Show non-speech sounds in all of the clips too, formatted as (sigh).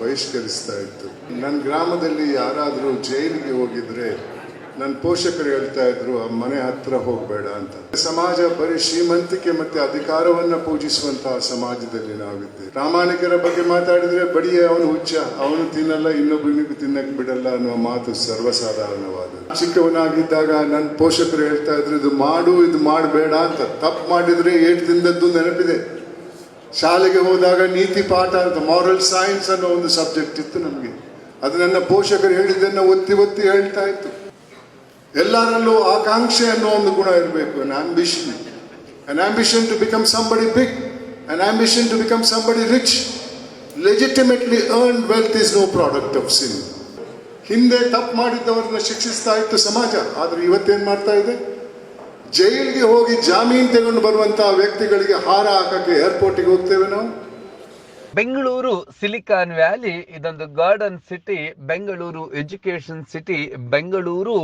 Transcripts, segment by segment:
ಬಹಿಷ್ಕರಿಸ್ತಾ ಇತ್ತು ನನ್ನ ಗ್ರಾಮದಲ್ಲಿ ಯಾರಾದರೂ ಜೈಲಿಗೆ ಹೋಗಿದ್ರೆ ನನ್ನ ಪೋಷಕರು ಹೇಳ್ತಾ ಇದ್ರು, ಆ ಮನೆ ಹತ್ರ ಹೋಗಬೇಡ ಅಂತ. ಸಮಾಜ ಬರೀ ಶ್ರೀಮಂತಿಕೆ ಮತ್ತೆ ಅಧಿಕಾರವನ್ನ ಪೂಜಿಸುವಂತಹ ಸಮಾಜದಲ್ಲಿ ನಾವಿದ್ದೆ. ಪ್ರಾಮಾಣಿಕರ ಬಗ್ಗೆ ಮಾತಾಡಿದ್ರೆ ಬಡಿಯ ಅವನು ಹುಚ್ಚ, ಅವನು ತಿನ್ನಲ್ಲ ಇನ್ನೊಬ್ಬನಿಗೂ ತಿನ್ನಕ್ ಬಿಡಲ್ಲ ಅನ್ನುವ ಮಾತು ಸರ್ವಸಾಧಾರಣವಾದ ಚಿಕ್ಕವನಾಗಿದ್ದಾಗ ನನ್ನ ಪೋಷಕರು ಹೇಳ್ತಾ ಇದ್ರು, ಇದು ಮಾಡು, ಇದು ಮಾಡಬೇಡ ಅಂತ. ತಪ್ಪು ಮಾಡಿದ್ರೆ ಏಟ್ ತಿಂದದ್ದು ನೆನಪಿದೆ. ಶಾಲೆಗೆ ಹೋದಾಗ ನೀತಿ ಪಾಠ ಅಂತ ಮಾರಲ್ ಸೈನ್ಸ್ ಅನ್ನೋ ಒಂದು ಸಬ್ಜೆಕ್ಟ್ ಇತ್ತು ನಮಗೆ. ಅದು ನನ್ನ ಪೋಷಕರು ಹೇಳಿದ್ದನ್ನು ಒತ್ತಿ ಒತ್ತಿ ಹೇಳ್ತಾ ಇತ್ತು. ಎಲ್ಲರಲ್ಲೂ ಆಕಾಂಕ್ಷೆ ಅನ್ನೋ ಒಂದು ಗುಣ ಇರಬೇಕು an ambition an ambition to become somebody big an ambition to become somebody rich legitimately earn wealth is no product of sin ಹಿಂದೆ ತಪ್ಪು ಮಾಡಿದ್ದವರನ್ನ ಶಿಕ್ಷಿಸ್ತಾ ಇತ್ತು ಸಮಾಜ, ಆದರೆ ಇವತ್ತೇನು ಮಾಡ್ತಾ ಇದೆ? ಜೈಲಿಗೆ ಹೋಗಿ ಜಾಮೀನು ತಗೊಂಡು ಬರುವಂತಹ ವ್ಯಕ್ತಿಗಳಿಗೆ ಹಾರ ಹಾಕಕ್ಕೆ ಏರ್ಪೋರ್ಟಿಗೆ ಹೋಗ್ತೇವೆ ನಾವು? ಬೆಂಗಳೂರು ಸಿಲಿಕಾನ್ ವ್ಯಾಲಿ, ಇದೊಂದು garden city, Bengaluru education city, Bengaluru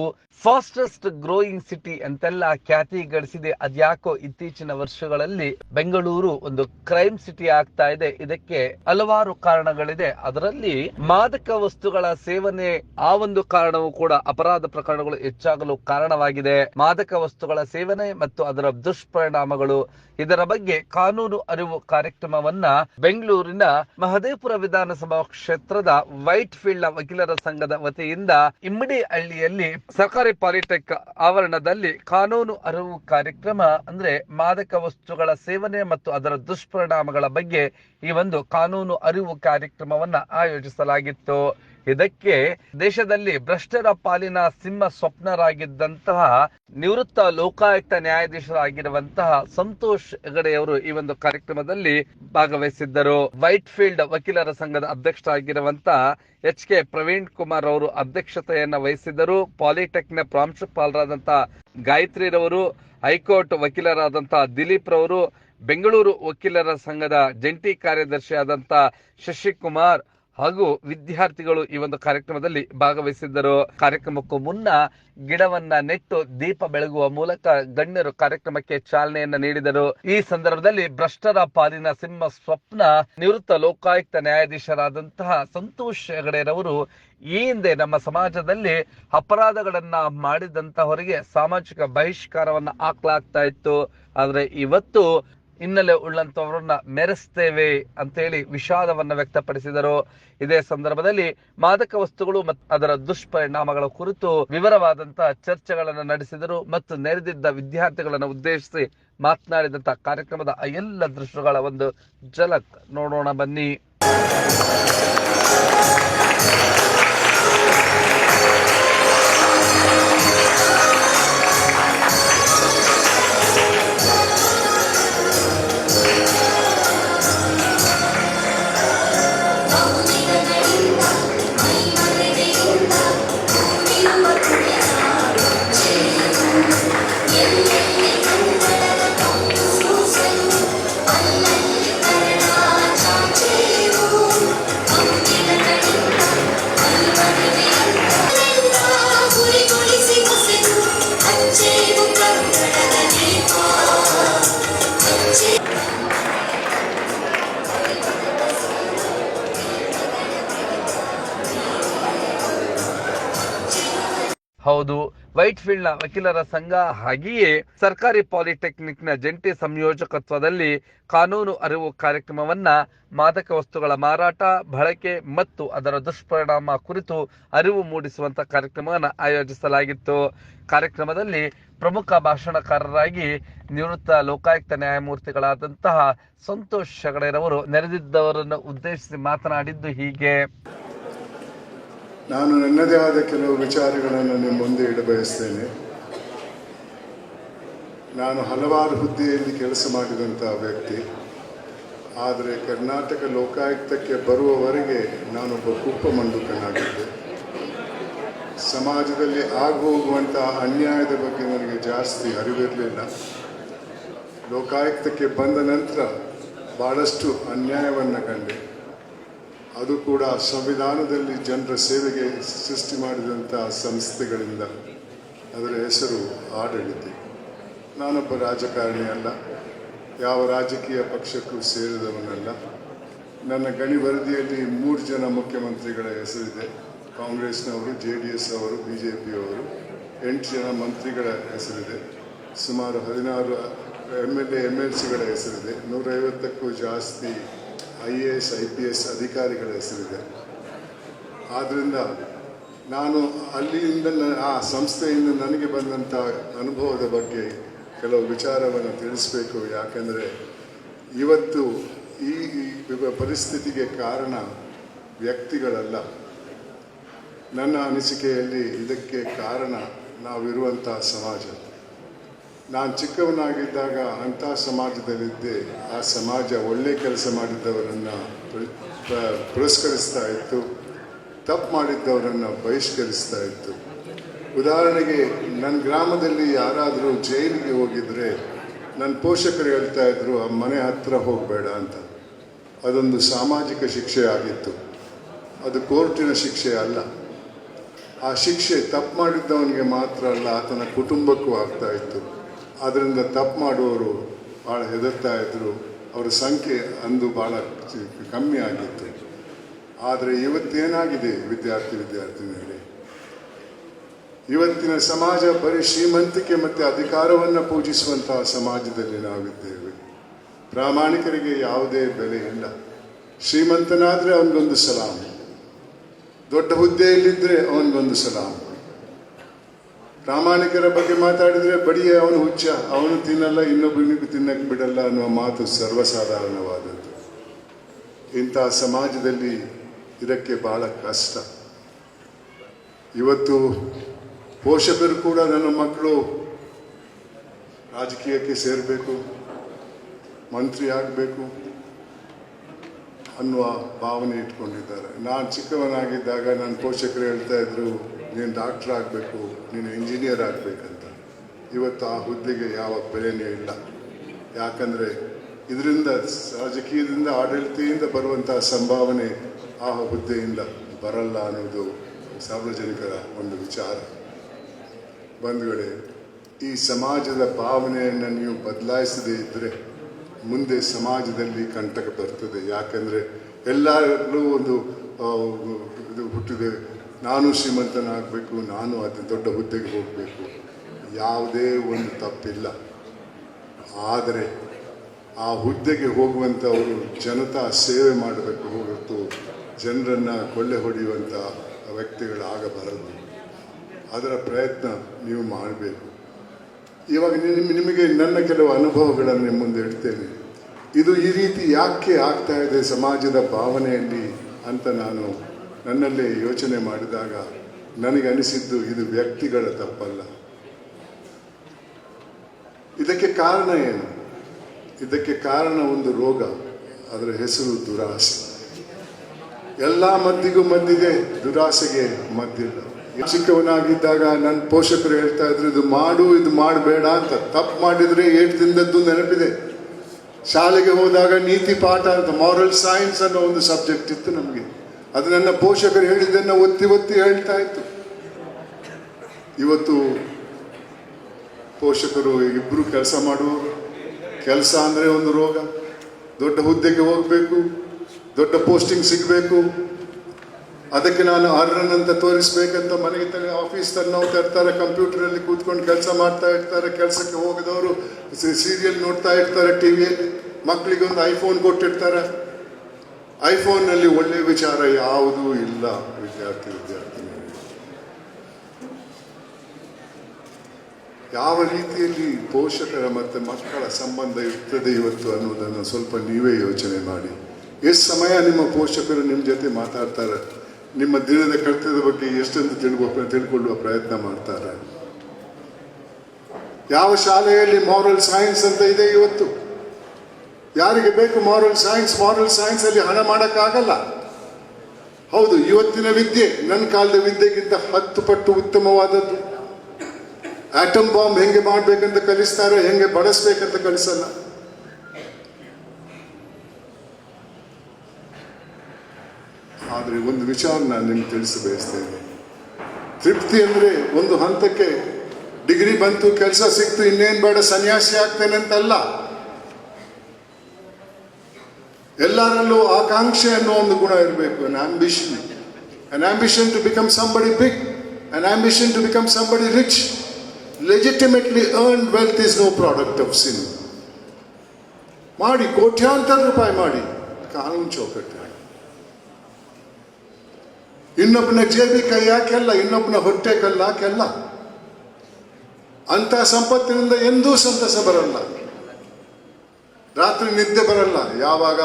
fastest growing city ಅಂತೆಲ್ಲ ಖ್ಯಾತಿ ಗಳಿಸಿದೆ. ಅದ್ಯಾಕೋ ಇತ್ತೀಚಿನ ವರ್ಷಗಳಲ್ಲಿ ಬೆಂಗಳೂರು ಒಂದು ಕ್ರೈಮ್ ಸಿಟಿ ಆಗ್ತಾ ಇದೆ. ಇದಕ್ಕೆ ಹಲವಾರು ಕಾರಣಗಳಿದೆ. ಅದರಲ್ಲಿ ಮಾದಕ ವಸ್ತುಗಳ ಸೇವನೆ ಆ ಒಂದು ಕಾರಣವೂ ಕೂಡ ಅಪರಾಧ ಪ್ರಕರಣಗಳು ಹೆಚ್ಚಾಗಲು ಕಾರಣವಾಗಿದೆ. ಮಾದಕ ವಸ್ತುಗಳ ಸೇವನೆ ಮತ್ತು ಅದರ ದುಷ್ಪರಿಣಾಮಗಳು ಇದರ ಬಗ್ಗೆ ಕಾನೂನು ಅರಿವು ಕಾರ್ಯಕ್ರಮವನ್ನ ಬೆಂಗಳೂರಿನ ಮಹದೇವಪುರ ವಿಧಾನಸಭಾ ಕ್ಷೇತ್ರದ ವೈಟ್ ಫೀಲ್ಡ್ ವಕೀಲರ ಸಂಘದ ವತಿಯಿಂದ ಇಮ್ಮಡಿ ಹಳ್ಳಿಯಲ್ಲಿ ಸರ್ಕಾರಿ ಪಾಲಿಟೆಕ್ ಆವರಣದಲ್ಲಿ ಕಾನೂನು ಅರಿವು ಕಾರ್ಯಕ್ರಮ, ಅಂದ್ರೆ ಮಾದಕ ವಸ್ತುಗಳ ಸೇವನೆ ಮತ್ತು ಅದರ ದುಷ್ಪರಿಣಾಮಗಳ ಬಗ್ಗೆ ಈ ಒಂದು ಕಾನೂನು ಅರಿವು ಕಾರ್ಯಕ್ರಮವನ್ನ ಆಯೋಜಿಸಲಾಗಿತ್ತು. ಇದಕ್ಕೆ ದೇಶದಲ್ಲಿ ಭ್ರಷ್ಟರ ಪಾಲಿನ ಸಿಂಹ ಸ್ವಪ್ನರಾಗಿದ್ದಂತಹ ನಿವೃತ್ತ ಲೋಕಾಯುಕ್ತ ನ್ಯಾಯಾಧೀಶರಾಗಿರುವಂತಹ ಸಂತೋಷ್ ಹೆಗಡೆಯವರು ಈ ಒಂದು ಕಾರ್ಯಕ್ರಮದಲ್ಲಿ ಭಾಗವಹಿಸಿದ್ದರು. ವೈಟ್ ಫೀಲ್ಡ್ ವಕೀಲರ ಸಂಘದ ಅಧ್ಯಕ್ಷರಾಗಿರುವಂತಹ ಎಚ್ ಕೆ ಪ್ರವೀಣ್ ಕುಮಾರ್ ಅವರು ಅಧ್ಯಕ್ಷತೆಯನ್ನ ವಹಿಸಿದ್ದರು. ಪಾಲಿಟೆಕ್ನ ಗಾಯತ್ರಿ ರವರು ಹೈಕೋರ್ಟ್ ವಕೀಲರಾದಂತಹ ದಿಲೀಪ್ ರವರು, ಬೆಂಗಳೂರು ವಕೀಲರ ಸಂಘದ ಜಂಟಿ ಕಾರ್ಯದರ್ಶಿಯಾದಂತ ಶಶಿಕುಮಾರ್ ಹಾಗೂ ವಿದ್ಯಾರ್ಥಿಗಳು ಈ ಒಂದು ಕಾರ್ಯಕ್ರಮದಲ್ಲಿ ಭಾಗವಹಿಸಿದ್ದರು. ಕಾರ್ಯಕ್ರಮಕ್ಕೂ ಮುನ್ನ ಗಿಡವನ್ನ ನೆಟ್ಟು ದೀಪ ಬೆಳಗುವ ಮೂಲಕ ಗಣ್ಯರು ಕಾರ್ಯಕ್ರಮಕ್ಕೆ ಚಾಲನೆಯನ್ನ ನೀಡಿದರು. ಈ ಸಂದರ್ಭದಲ್ಲಿ ಭ್ರಷ್ಟರ ಪಾಲಿನ ಸಿಂಹ ಸ್ವಪ್ನ ನಿವೃತ್ತ ಲೋಕಾಯುಕ್ತ ನ್ಯಾಯಾಧೀಶರಾದಂತಹ ಸಂತೋಷ್ ಹೆಗಡೆರವರು ಈ ಹಿಂದೆ ನಮ್ಮ ಸಮಾಜದಲ್ಲಿ ಅಪರಾಧಗಳನ್ನ ಮಾಡಿದಂತಹವರಿಗೆ ಸಾಮಾಜಿಕ ಬಹಿಷ್ಕಾರವನ್ನ ಹಾಕ್ಲಾಗ್ತಾ ಇತ್ತು. ಆದ್ರೆ ಇವತ್ತು ಹಿನ್ನೆಲೆ ಉಳ್ಳಂತವರನ್ನ ಮೆರೆಸ್ತೇವೆ ಅಂತೇಳಿ ವಿಷಾದವನ್ನು ವ್ಯಕ್ತಪಡಿಸಿದರು. ಇದೇ ಸಂದರ್ಭದಲ್ಲಿ ಮಾದಕ ವಸ್ತುಗಳು ಮತ್ತು ಅದರ ದುಷ್ಪರಿಣಾಮಗಳ ಕುರಿತು ವಿವರವಾದಂತಹ ಚರ್ಚೆಗಳನ್ನು ನಡೆಸಿದರು ಮತ್ತು ನೆರೆದಿದ್ದ ವಿದ್ಯಾರ್ಥಿಗಳನ್ನು ಉದ್ದೇಶಿಸಿ ಮಾತನಾಡಿದಂತಹ ಕಾರ್ಯಕ್ರಮದ ಎಲ್ಲ ದೃಶ್ಯಗಳ ಒಂದು ಝಲಕ್ ನೋಡೋಣ ಬನ್ನಿ. ವಕೀಲರ ಸಂಘ ಹಾಗೆಯೇ ಸರ್ಕಾರಿ ಪಾಲಿಟೆಕ್ನಿಕ್ನ ಜಂಟಿ ಸಂಯೋಜಕತ್ವದಲ್ಲಿ ಕಾನೂನು ಅರಿವು ಕಾರ್ಯಕ್ರಮವನ್ನ ಮಾದಕ ವಸ್ತುಗಳ ಮಾರಾಟ, ಬಳಕೆ ಮತ್ತು ಅದರ ದುಷ್ಪರಿಣಾಮ ಕುರಿತು ಅರಿವು ಮೂಡಿಸುವಂತ ಕಾರ್ಯಕ್ರಮವನ್ನು ಆಯೋಜಿಸಲಾಗಿತ್ತು. ಕಾರ್ಯಕ್ರಮದಲ್ಲಿ ಪ್ರಮುಖ ಭಾಷಣಕಾರರಾಗಿ ನಿವೃತ್ತ ಲೋಕಾಯುಕ್ತ ನ್ಯಾಯಮೂರ್ತಿಗಳಾದಂತಹ ಸಂತೋಷ್ ಹೆಗಡೆರವರು ನೆರೆದಿದ್ದವರನ್ನು ಉದ್ದೇಶಿಸಿ ಮಾತನಾಡಿದ್ದು ಹೀಗೆ. ನಾನು ನನ್ನದೇ ಆದ ಕೆಲವು ವಿಚಾರಗಳನ್ನು ನಿಮ್ಮ ಮುಂದೆ ಇಡಬಯಸ್ತೇನೆ ನಾನು ಹಲವಾರು ಹುದ್ದೆಯಲ್ಲಿ ಕೆಲಸ ಮಾಡಿದಂಥ ವ್ಯಕ್ತಿ. ಆದರೆ ಕರ್ನಾಟಕ ಲೋಕಾಯುಕ್ತಕ್ಕೆ ಬರುವವರೆಗೆ ನಾನೊಬ್ಬ ಕುಪ್ಪ ಮಂಡುಕನಾಗಿದ್ದೆ ಸಮಾಜದಲ್ಲಿ ಆಗೋಗುವಂತಹ ಅನ್ಯಾಯದ ಬಗ್ಗೆ ನನಗೆ ಜಾಸ್ತಿ ಅರಿವಿರಲಿಲ್ಲ. ಲೋಕಾಯುಕ್ತಕ್ಕೆ ಬಂದ ನಂತರ ಭಾಳಷ್ಟು ಅನ್ಯಾಯವನ್ನು ಕಂಡೆ. ಅದು ಕೂಡ ಸಂವಿಧಾನದಲ್ಲಿ ಜನರ ಸೇವೆಗೆ ಸೃಷ್ಟಿ ಮಾಡಿದಂಥ ಸಂಸ್ಥೆಗಳಿಂದ. ಅದರ ಹೆಸರು ಆಡಳಿತ. ನಾನೊಬ್ಬ ರಾಜಕಾರಣಿ ಅಲ್ಲ. ಯಾವ ರಾಜಕೀಯ ಪಕ್ಷಕ್ಕೂ ಸೇರಿದವನಲ್ಲ. ನನ್ನ ಗಣಿ ವರದಿಯಲ್ಲಿ ಮೂರು ಜನ ಮುಖ್ಯಮಂತ್ರಿಗಳ ಹೆಸರಿದೆ. ಕಾಂಗ್ರೆಸ್ನವರು, ಜೆ ಡಿ ಎಸ್ ಅವರು, ಬಿ ಜೆ ಪಿಯವರು ಎಂಟು ಜನ ಮಂತ್ರಿಗಳ ಹೆಸರಿದೆ. ಸುಮಾರು ಹದಿನಾರು M L A, M L ಸಿಗಳ ಹೆಸರಿದೆ. ನೂರೈವತ್ತಕ್ಕೂ ಜಾಸ್ತಿ I A S, I P S ಅಧಿಕಾರಿಗಳ ಹೆಸರಿದೆ. ಆದ್ದರಿಂದ ನಾನು ಅಲ್ಲಿಯಿಂದ ಆ ಸಂಸ್ಥೆಯಿಂದ ನನಗೆ ಬಂದಂಥ ಅನುಭವದ ಬಗ್ಗೆ ಕೆಲವು ವಿಚಾರವನ್ನು ತಿಳಿಸಬೇಕು. ಯಾಕೆಂದರೆ ಇವತ್ತು ಈ ಪರಿಸ್ಥಿತಿಗೆ ಕಾರಣ ವ್ಯಕ್ತಿಗಳಲ್ಲ. ನನ್ನ ಅನಿಸಿಕೆಯಲ್ಲಿ ಇದಕ್ಕೆ ಕಾರಣ ನಾವಿರುವಂಥ ಸಮಾಜ. ನಾನು ಚಿಕ್ಕವನಾಗಿದ್ದಾಗ ಅಂಥ ಸಮಾಜದಲ್ಲಿದ್ದೆ. ಆ ಸಮಾಜ ಒಳ್ಳೆ ಕೆಲಸ ಮಾಡಿದ್ದವರನ್ನು ಪುರಸ್ಕರಿಸ್ತಾ ಇತ್ತು. ತಪ್ಪು ಮಾಡಿದ್ದವರನ್ನು ಬಹಿಷ್ಕರಿಸ್ತಾ ಇತ್ತು. ಉದಾಹರಣೆಗೆ ನನ್ನ ಗ್ರಾಮದಲ್ಲಿ ಯಾರಾದರೂ ಜೈಲಿಗೆ ಹೋಗಿದ್ರೆ ನನ್ನ ಪೋಷಕರು ಹೇಳ್ತಾ ಇದ್ರು, ಆ ಮನೆ ಹತ್ರ ಹೋಗಬೇಡ ಅಂತ. ಅದೊಂದು ಸಾಮಾಜಿಕ ಶಿಕ್ಷೆ ಆಗಿತ್ತು. ಅದು ಕೋರ್ಟಿನ ಶಿಕ್ಷೆ ಅಲ್ಲ. ಆ ಶಿಕ್ಷೆ ತಪ್ಪು ಮಾಡಿದ್ದವನಿಗೆ ಮಾತ್ರ ಅಲ್ಲ, ಆತನ ಕುಟುಂಬಕ್ಕೂ ಆಗ್ತಾ ಇತ್ತು. ಅದರಿಂದ ತಪ್ಪು ಮಾಡುವವರು ಭಾಳ ಹೆದರ್ತಾ ಇದ್ದರು ಅವರ ಸಂಖ್ಯೆ ಅಂದು ಭಾಳ ಕಮ್ಮಿ ಆಗಿತ್ತು. ಆದರೆ ಇವತ್ತೇನಾಗಿದೆ ವಿದ್ಯಾರ್ಥಿ, ವಿದ್ಯಾರ್ಥಿನಿಯರೇ? ಇವತ್ತಿನ ಸಮಾಜ ಬರೀ ಶ್ರೀಮಂತಿಕೆ ಮತ್ತು ಅಧಿಕಾರವನ್ನು ಪೂಜಿಸುವಂತಹ ಸಮಾಜದಲ್ಲಿ ನಾವಿದ್ದೇವೆ. ಪ್ರಾಮಾಣಿಕರಿಗೆ ಯಾವುದೇ ಬೆಲೆ ಇಲ್ಲ. ಶ್ರೀಮಂತನಾದರೆ ಅವನಿಗೊಂದು ಸಲಾಮ್. ದೊಡ್ಡ ಹುದ್ದೆಯಲ್ಲಿದ್ದರೆ ಅವನಿಗೊಂದು ಸಲಾಮ್. ಪ್ರಾಮಾಣಿಕರ ಬಗ್ಗೆ ಮಾತಾಡಿದರೆ ಬಡಿಯ ಅವನು ಹುಚ್ಚ, ಅವನು ತಿನ್ನಲ್ಲ, ಇನ್ನೊಬ್ಬನಿಗೂ ತಿನ್ನಕ್ಕೆ ಬಿಡಲ್ಲ ಅನ್ನುವ ಮಾತು ಸರ್ವಸಾಧಾರಣವಾದದ್ದು. ಇಂತಹ ಸಮಾಜದಲ್ಲಿ ಇದಕ್ಕೆ ಬಹಳ ಕಷ್ಟ. ಇವತ್ತು ಪೋಷಕರು ಕೂಡ ನನ್ನ ಮಕ್ಕಳು ರಾಜಕೀಯಕ್ಕೆ ಸೇರಬೇಕು, ಮಂತ್ರಿ ಆಗಬೇಕು ಅನ್ನುವ ಭಾವನೆ ಇಟ್ಕೊಂಡಿದ್ದಾರೆ. ನಾನು ಚಿಕ್ಕವನಾಗಿದ್ದಾಗ ನನ್ನ ಪೋಷಕರು ಹೇಳ್ತಾ ಇದ್ರು ನೀನು ಡಾಕ್ಟರ್ ಆಗಬೇಕು ನೀನು ಇಂಜಿನಿಯರ್ ಆಗಬೇಕಂತ. ಇವತ್ತು ಆ ಹುದ್ದೆಗೆ ಯಾವ ಬೆಲೆನೇ ಇಲ್ಲ. ಯಾಕಂದರೆ ಇದರಿಂದ, ರಾಜಕೀಯದಿಂದ, ಆಡಳಿತದಿಂದ ಬರುವಂತಹ ಸಂಭಾವನೆ ಆ ಹುದ್ದೆಯಿಂದ ಬರಲ್ಲ ಅನ್ನೋದು ಸಾರ್ವಜನಿಕರ ಒಂದು ವಿಚಾರ. ಬಂಧುಗಳೇ, ಈ ಸಮಾಜದ ಭಾವನೆಯನ್ನು ನೀವು ಬದಲಾಯಿಸದೇ ಇದ್ದರೆ ಮುಂದೆ ಸಮಾಜದಲ್ಲಿ ಕಂಟಕ ಬರ್ತದೆ. ಯಾಕಂದರೆ ಎಲ್ಲರಲ್ಲೂ ಒಂದು ಇದು ಹುಟ್ಟಿದೆ. ನಾನು ಶ್ರೀಮಂತನಾಗಬೇಕು, ನಾನು ಅತಿ ದೊಡ್ಡ ಹುದ್ದೆಗೆ ಹೋಗಬೇಕು. ಯಾವುದೇ ಒಂದು ತಪ್ಪಿಲ್ಲ. ಆದರೆ ಆ ಹುದ್ದೆಗೆ ಹೋಗುವಂಥವರು ಜನತಾ ಸೇವೆ ಮಾಡಬೇಕು ಹೊರತು ಜನರನ್ನು ಕೊಳ್ಳೆ ಹೊಡೆಯುವಂಥ ವ್ಯಕ್ತಿಗಳಾಗಬಾರದು. ಅದರ ಪ್ರಯತ್ನ ನೀವು ಮಾಡಬೇಕು. ಇವಾಗ ನಿಮ್ಮ ನಿಮಗೆ ನನ್ನ ಕೆಲವು ಅನುಭವಗಳನ್ನು ನಿಮ್ಮ ಮುಂದೆ ಇಡ್ತೇನೆ ಇದು ಈ ರೀತಿ ಯಾಕೆ ಆಗ್ತಾ ಇದೆ ಸಮಾಜದ ಭಾವನೆಯಲ್ಲಿ ಅಂತ ನಾನು ನನ್ನಲ್ಲೇ ಯೋಚನೆ ಮಾಡಿದಾಗ ನನಗೆ ಅನಿಸಿದ್ದು ಇದು ವ್ಯಕ್ತಿಗಳ ತಪ್ಪಲ್ಲ. ಇದಕ್ಕೆ ಕಾರಣ ಏನು? ಇದಕ್ಕೆ ಕಾರಣ ಒಂದು ರೋಗ, ಅದರ ಹೆಸರು ದುರಾಸೆ. ಎಲ್ಲ ಮದ್ದಿಗೂ ಮದ್ದಿದೆ, ದುರಾಸೆಗೆ ಮದ್ದಿಲ್ಲ. ಚಿಕ್ಕವನಾಗಿದ್ದಾಗ ನನ್ನ ಪೋಷಕರು ಹೇಳ್ತಾ ಇದ್ರು, ಇದು ಮಾಡು, ಇದು ಮಾಡಬೇಡ ಅಂತ. ತಪ್ಪು ಮಾಡಿದ್ರೆ ಏಟು ತಿಂದದ್ದು ನೆನಪಿದೆ. ಶಾಲೆಗೆ ಹೋದಾಗ ನೀತಿ ಪಾಠ ಅಂತ ಮಾರಲ್ ಸೈನ್ಸ್ ಅನ್ನೋ ಒಂದು ಸಬ್ಜೆಕ್ಟ್ ಇತ್ತು ನಮಗೆ. ಅದು ನನ್ನ ಪೋಷಕರು ಹೇಳಿದ್ದನ್ನು ಒತ್ತಿ ಒತ್ತಿ ಹೇಳ್ತಾ ಇತ್ತು. ಇವತ್ತು ಪೋಷಕರು ಇಬ್ಬರು ಕೆಲಸ ಮಾಡುವವರು. ಕೆಲಸ ಅಂದರೆ ಒಂದು ರೋಗ. ದೊಡ್ಡ ಹುದ್ದೆಗೆ ಹೋಗಬೇಕು, ದೊಡ್ಡ ಪೋಸ್ಟಿಂಗ್ ಸಿಗಬೇಕು. ಅದಕ್ಕೆ ನಾನು ಅರ್ಹನ್ ಅಂತ ತೋರಿಸ್ಬೇಕಂತ ಮನೆಗೆ ತಲೆ ಆಫೀಸ್ ನಾವು ತರ್ತಾರೆ, ಕಂಪ್ಯೂಟರಲ್ಲಿ ಕೂತ್ಕೊಂಡು ಕೆಲಸ ಮಾಡ್ತಾ ಇರ್ತಾರೆ, ಕೆಲಸಕ್ಕೆ ಹೋಗದವರು. ಸೀರಿಯಲ್ ನೋಡ್ತಾ ಇರ್ತಾರೆ ಟಿವಿಯಲ್ಲಿ ಮಕ್ಕಳಿಗೆ ಒಂದು ಐಫೋನ್ ಕೊಟ್ಟಿರ್ತಾರೆ. ಐಫೋನ್ನಲ್ಲಿ ಒಳ್ಳೆಯ ವಿಚಾರ ಯಾವುದೂ ಇಲ್ಲ, ವಿದ್ಯಾರ್ಥಿ ವಿದ್ಯಾರ್ಥಿ ಯಾವ ರೀತಿಯಲ್ಲಿ ಪೋಷಕರ ಮತ್ತು ಮಕ್ಕಳ ಸಂಬಂಧ ಇರ್ತದೆ ಇವತ್ತು ಅನ್ನೋದನ್ನು ಸ್ವಲ್ಪ ನೀವೇ ಯೋಚನೆ ಮಾಡಿ. ಎಷ್ಟು ಸಮಯ ನಿಮ್ಮ ಪೋಷಕರು ನಿಮ್ಮ ಜೊತೆ ಮಾತಾಡ್ತಾರೆ? ನಿಮ್ಮ ದಿನದ ಕರ್ತವ್ಯದ ಬಗ್ಗೆ ಎಷ್ಟೊಂದು ತಿಳ್ಕೊ, ತಿಳ್ಕೊಳ್ಳುವ ಪ್ರಯತ್ನ ಮಾಡ್ತಾರೆ? ಯಾವ ಶಾಲೆಯಲ್ಲಿ ಮಾರಲ್ ಸೈನ್ಸ್ ಅಂತ ಇದೆ ಇವತ್ತು? ಯಾರಿಗೆ ಬೇಕು ಮಾರಲ್ ಸೈನ್ಸ್ ಮಾರಲ್ ಸೈನ್ಸ್ ಅಲ್ಲಿ ಹಣ ಮಾಡೋಕ್ಕಾಗಲ್ಲ. ಹೌದು, ಇವತ್ತಿನ ವಿದ್ಯೆ ನನ್ನ ಕಾಲದ ವಿದ್ಯೆಗಿಂತ ಹತ್ತು ಪಟ್ಟು ಉತ್ತಮವಾದದ್ದು. ಆಟಮ್ ಬಾಂಬ್ ಹೆಂಗೆ ಮಾಡ್ಬೇಕಂತ ಕಲಿಸ್ತಾರೆ, ಹೆಂಗೆ ಬಳಸ್ಬೇಕಂತ ಕಲಿಸಲ್ಲ. ಆದರೆ ಒಂದು ವಿಚಾರ ನಾನು ನಿಮ್ಗೆ ತಿಳಿಸಿ ಬಯಸ್ತೇನೆ ತೃಪ್ತಿ ಅಂದ್ರೆ ಒಂದು ಹಂತಕ್ಕೆ ಡಿಗ್ರಿ ಬಂತು, ಕೆಲಸ ಸಿಕ್ತು, ಇನ್ನೇನ್ ಬೇಡ, ಸನ್ಯಾಸಿ ಆಗ್ತೇನೆ ಅಂತಲ್ಲ. ಎಲ್ಲರಲ್ಲೂ ಆಕಾಂಕ್ಷೆ ಅನ್ನೋ ಒಂದು ಗುಣ ಇರಬೇಕು. An ambition an ambition to become somebody big an ambition to become somebody rich legitimately earn wealth is no product of sin ಮಾಡಿ, ಕೋಟ್ಯಾಂತರ ರೂಪಾಯಿ ಮಾಡಿ. ಕಾನೂನು ಚೌಕಟ್ಟು ಇನ್ನೊಬ್ಬನ ಜೇಬಿ ಕೈ ಹಾಕಲ್ಲ ಇನ್ನೊಬ್ಬನ ಹೊಟ್ಟೆ ಕಲ್ಲು ಹಾಕೆಲ್ಲ ಅಂಥ ಸಂಪತ್ತಿನಿಂದ ಎಂದೂ ಸಂತಸ ಬರಲ್ಲ. ರಾತ್ರಿ ನಿದ್ದೆ ಬರಲ್ಲ. ಯಾವಾಗ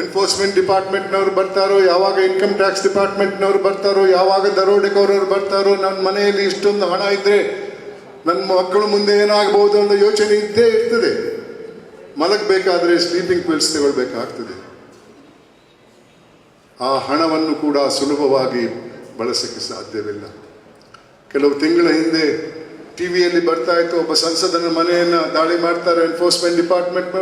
ಎನ್ಫೋರ್ಸ್ಮೆಂಟ್ ಡಿಪಾರ್ಟ್ಮೆಂಟ್ನವ್ರು ಬರ್ತಾರೋ, ಯಾವಾಗ ಇನ್ಕಮ್ ಟ್ಯಾಕ್ಸ್ ಡಿಪಾರ್ಟ್ಮೆಂಟ್ನವ್ರು ಬರ್ತಾರೋ, ಯಾವಾಗ ದರೋಡೆಕೋರವ್ರು ಬರ್ತಾರೋ ನನ್ನ ಮನೆಯಲ್ಲಿ ಇಷ್ಟೊಂದು ಹಣ ಇದ್ದರೆ ನನ್ನ ಮಕ್ಕಳು ಮುಂದೆ ಏನಾಗಬಹುದು ಅನ್ನೋ ಯೋಚನೆ ಇದ್ದೇ ಇರ್ತದೆ. ಮಲಗಬೇಕಾದ್ರೆ ಸ್ಲೀಪಿಂಗ್ ಪಿಲ್ಸ್ ತಗೊಳ್ಬೇಕಾಗ್ತದೆ. ಆ ಹಣವನ್ನು ಕೂಡ ಸುಲಭವಾಗಿ ಬಳಸಕ್ಕೆ ಸಾಧ್ಯವಿಲ್ಲ. ಕೆಲವು ತಿಂಗಳ ಹಿಂದೆ ಟಿವಿಯಲ್ಲಿ ಬರ್ತಾ ಇತ್ತು, ಒಬ್ಬ ಸಂಸದನ ಮನೆಯನ್ನ ದಾಳಿ ಮಾಡ್ತಾರೆ ಎನ್ಫೋರ್ಸ್ಮೆಂಟ್ ಡಿಪಾರ್ಟ್ಮೆಂಟ್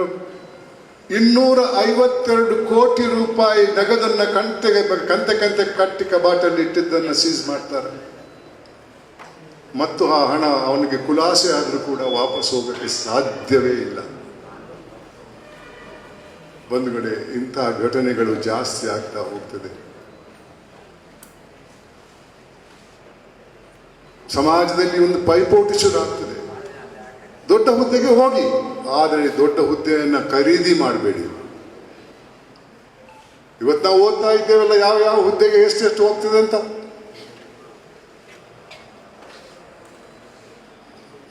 ಇನ್ನೂರ ಐವತ್ತೆರಡು ಕೋಟಿ ರೂಪಾಯಿ ನಗದನ್ನ ಕಂತೆಗೆ ಕಂತೆ ಕಂತೆ ಕಟ್ಟಿ ಕಬಾಟಲ್ಲಿ ಇಟ್ಟಿದ್ದನ್ನು ಸೀಸ್ ಮಾಡ್ತಾರೆ. ಮತ್ತು ಆ ಹಣ ಅವನಿಗೆ ಖುಲಾಸೆ ಆದರೂ ಕೂಡ ವಾಪಸ್ ಹೋಗಕ್ಕೆ ಸಾಧ್ಯವೇ ಇಲ್ಲ. ಬಂಧುಗಳೇ ಇಂತಹ ಘಟನೆಗಳು ಜಾಸ್ತಿ ಆಗ್ತಾ ಹೋಗ್ತದೆ. ಸಮಾಜದಲ್ಲಿ ಒಂದು ಪೈಪೋಟಿ ಶುರುವಾಗ್ತದೆ ದೊಡ್ಡ ಹುದ್ದೆಗೆ ಹೋಗಿ. ಆದರೆ ದೊಡ್ಡ ಹುದ್ದೆಯನ್ನು ಖರೀದಿ ಮಾಡಬೇಡಿ. ಇವತ್ತು ನಾವು ಓದ್ತಾ ಇದ್ದೇವಲ್ಲ, ಯಾವ ಯಾವ ಹುದ್ದೆಗೆ ಎಷ್ಟೆಷ್ಟು ಹೋಗ್ತದೆ ಅಂತ?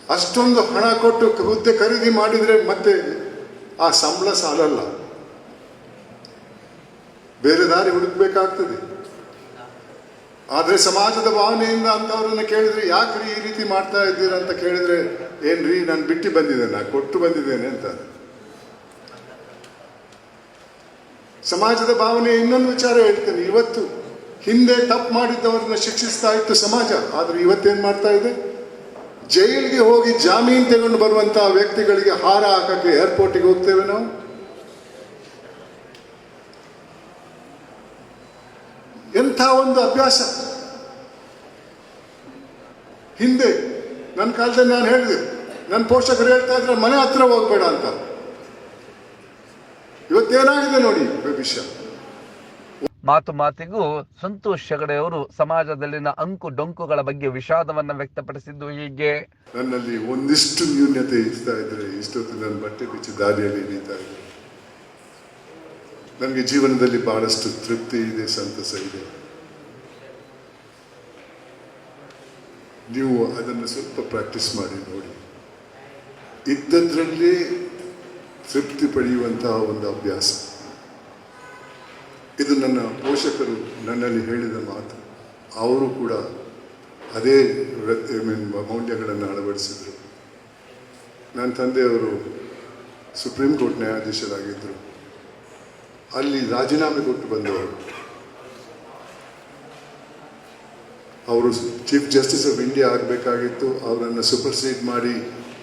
ಅಷ್ಟೊಂದು ಹಣ ಕೊಟ್ಟು ಹುದ್ದೆ ಖರೀದಿ ಮಾಡಿದರೆ ಮತ್ತೆ ಆ ಸಂಬಳ ಸಾಲಲ್ಲ. ಬೇರೆ ದಾರಿ ಹುಡುಕ್ಬೇಕಾಗ್ತದೆ. ಆದರೆ ಸಮಾಜದ ಭಾವನೆಯಿಂದ ಅಂಥವ್ರನ್ನ ಕೇಳಿದರೆ ಯಾಕೆ ಈ ರೀತಿ ಮಾಡ್ತಾ ಇದ್ದೀರಾ ಅಂತ ಕೇಳಿದ್ರೆ ಏನ್ರಿ, ನಾನು ಬಿಟ್ಟು ಬಂದಿದ್ದೇನೆ ನಾನು ಕೊಟ್ಟು ಬಂದಿದ್ದೇನೆ ಅಂತ. ಸಮಾಜದ ಭಾವನೆ, ಇನ್ನೊಂದು ವಿಚಾರ ಹೇಳ್ತೇನೆ. ಇವತ್ತು ಹಿಂದೆ ತಪ್ಪು ಮಾಡಿದ್ದವ್ರನ್ನ ಶಿಕ್ಷಿಸ್ತಾ ಇತ್ತು ಸಮಾಜ, ಆದ್ರೆ ಇವತ್ತೇನು ಮಾಡ್ತಾ ಇದೆ? ಜೈಲಿಗೆ ಹೋಗಿ ಜಾಮೀನು ತಗೊಂಡು ಬರುವಂತಹ ವ್ಯಕ್ತಿಗಳಿಗೆ ಹಾರ ಹಾಕಕ್ಕೆ ಏರ್ಪೋರ್ಟಿಗೆ ಹೋಗ್ತೇವೆ ನಾವು? ಎಂಥ ಒಂದು ಅಭ್ಯಾಸ? ಹಿಂದೆ ನನ್ನ ಕಾಲದಲ್ಲಿ ನಾನು ಹೇಳಿದೆ ನನ್ನ ಪೋಷಕರು ಹೇಳ್ತಾ ಇದ್ರೆ ಮನೆ ಹತ್ರ ಹೋಗ್ಬೇಡ ಅಂತ. ಇವತ್ತೇನಾಗಿದೆ ನೋಡಿ ಭವಿಷ್ಯ. ಮಾತು ಮಾತಿಗೂ ಸಂತೋಷ್ ಹೆಗಡೆ ಅವರು ಸಮಾಜದಲ್ಲಿನ ಅಂಕು ಡೊಂಕುಗಳ ಬಗ್ಗೆ ವಿಷಾದವನ್ನ ವ್ಯಕ್ತಪಡಿಸಿದ್ದು ಹೀಗೆ. ನನ್ನಲ್ಲಿ ಒಂದಿಷ್ಟು ನ್ಯೂನ್ಯತೆ ಇರ್ತಾ ಇದ್ರೆ ಇಷ್ಟೊತ್ತು ನನ್ನ ಬಟ್ಟೆ ಬಿಚ್ಚಿ ದಾರಿಯಲ್ಲಿ ಇದ್ದಾರೆ ಇದ್ದೆ. ನನಗೆ ಜೀವನದಲ್ಲಿ ಬಹಳಷ್ಟು ತೃಪ್ತಿ ಇದೆ ಸಂತಸ ಇದೆ. ನೀವು ಅದನ್ನು ಸ್ವಲ್ಪ ಪ್ರಾಕ್ಟೀಸ್ ಮಾಡಿ ನೋಡಿ. ಇದ್ದದ್ರಲ್ಲೇ ತೃಪ್ತಿ ಪಡೆಯುವಂತಹ ಒಂದು ಅಭ್ಯಾಸ. ಇದು ನನ್ನ ಪೋಷಕರು ನನ್ನಲ್ಲಿ ಹೇಳಿದ ಮಾತು. ಅವರು ಕೂಡ ಅದೇ ಮೀನ್ ಮೌಲ್ಯಗಳನ್ನು ಅಳವಡಿಸಿದರು. ನನ್ನ ತಂದೆಯವರು ಸುಪ್ರೀಂ ಕೋರ್ಟ್ ನ್ಯಾಯಾಧೀಶರಾಗಿದ್ದರು. ಅಲ್ಲಿ ರಾಜೀನಾಮೆ ಕೊಟ್ಟು ಬಂದವರು. ಅವರು ಚೀಫ್ ಜಸ್ಟಿಸ್ ಆಫ್ ಇಂಡಿಯಾ ಆಗಬೇಕಾಗಿತ್ತು. ಅವರನ್ನು ಸೂಪರ್ಸೀಡ್ ಮಾಡಿ,